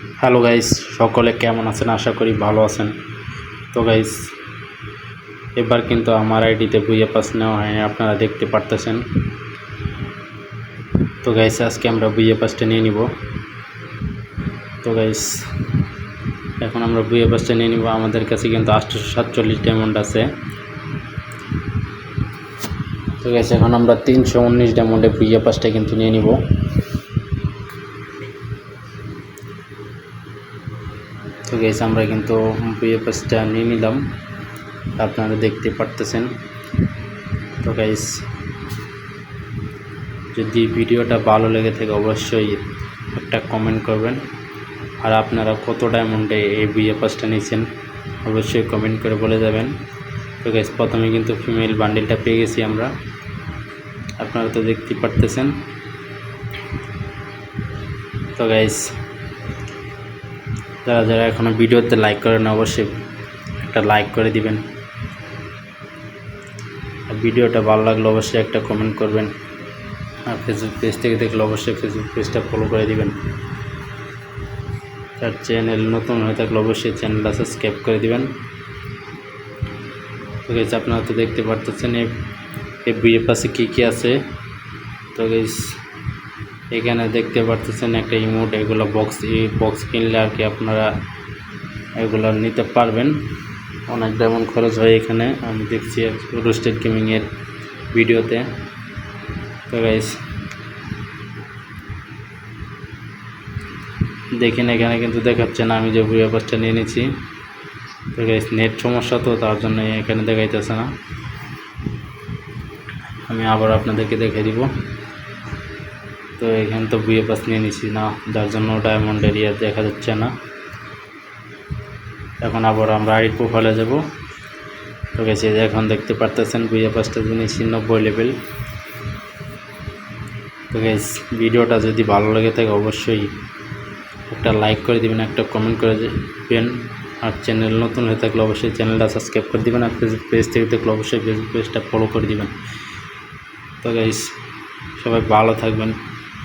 Hello guys, সকলে কেমন আছেন? আশা করি ভালো আছেন। তো গাইস, এবার কিন্তু আমার আইডিতে বুইয়া পাস নেওয়া হয়নি আপনারা দেখতে পারতেছেন। তো গাইস, আজকে আমরা বুইয়া পাসটা নিয়ে নিব। তো গাইস, এখন আমরা বুইয়া পাসটা নিয়ে নিব। আমাদের কাছে কিন্তু আটশোশো সাতচল্লিশ ডায়মন্ড আছে। তো গাইস, এখন আমরা তিনশো উনিশ ডায়মন্ডে বুইয়া পাসটা কিন্তু নিয়ে নিব। তো গেস আমরা কিন্তু বিএফএসটা নিয়ে নিলাম। আপনারা দেখতে পারতেছেন। তো গাইস যদি ভিডিওটা ভালো লেগে থাকে, অবশ্যই একটা কমেন্ট করবেন। আর আপনারা কত ডায়মন্ডে এই বিএফএসটা নিয়েছেন, অবশ্যই কমেন্ট করে বলে যাবেন। তো গাইস প্রথমে কিন্তু ফিমেল বান্ডিলটা পেয়ে গেছি আমরা। আপনারা তো দেখতে পারতেছেন। তো গাইস যারা যারা এখনও ভিডিওতে লাইক করেন অবশ্যই একটা লাইক করে দিবেন। আর ভিডিওটা ভালো লাগলে অবশ্যই একটা কমেন্ট করবেন। আর ফেসবুক পেজ থেকে দেখলে অবশ্যই ফেসবুক পেজটা ফলো করে দিবেন। তার চ্যানেল নতুন হয়ে থাকলে অবশ্যই চ্যানেলটা সাবস্ক্রাইব করে দিবেন। তো গেছে আপনারা তো দেখতে পারতেছেন এই বইয়ের পাশে কী কী আছে? তো গেছ এখানে দেখতে পারতেছেন একটা ইমোট, এগুলো বক্স বক্স কিনলে আর কি আপনারা এগুলো নিতে পারবেন। অনেক ডায়মন্ড খরচ হয় এখানে, আমি দেখছি রোস্টেড গেমিংয়ের ভিডিওতে। তো গাইস দেখেন এখানে কিন্তু দেখাচ্ছে না, আমি যে বুয়া পাসটা নিয়ে নিচ্ছি। তো গাইস নেট সমস্যা তো, তার জন্য এখানে দেখাইতেছে না। আমি আবার আপনাদেরকে দেখে দিব। তো এখানে তো বুয়ে পাস নিয়ে নিছি না, যার জন্য ডায়মন্ড এরিয়া দেখা যাচ্ছে না। এখন আবার আমরা আইড প্রোফাইলে যাব। তো গেছি এখন দেখতে পারতেছেন বুয়ে পাসটা নিয়েছি নব্বই লেভেল তো ভিডিওটা যদি ভালো লেগে থাকে অবশ্যই একটা লাইক করে দিবেন, একটা কমেন্ট করে দেবেন। আর চ্যানেল নতুন হয়ে থাকলে অবশ্যই চ্যানেলটা সাবস্ক্রাইব করে দিবেন, আর ফেসবুক পেজ থেকে দেখলে অবশ্যই ফেসবুক পেজটা ফলো করে দিবেন। তো গাইস সবাই ভালো থাকবেন।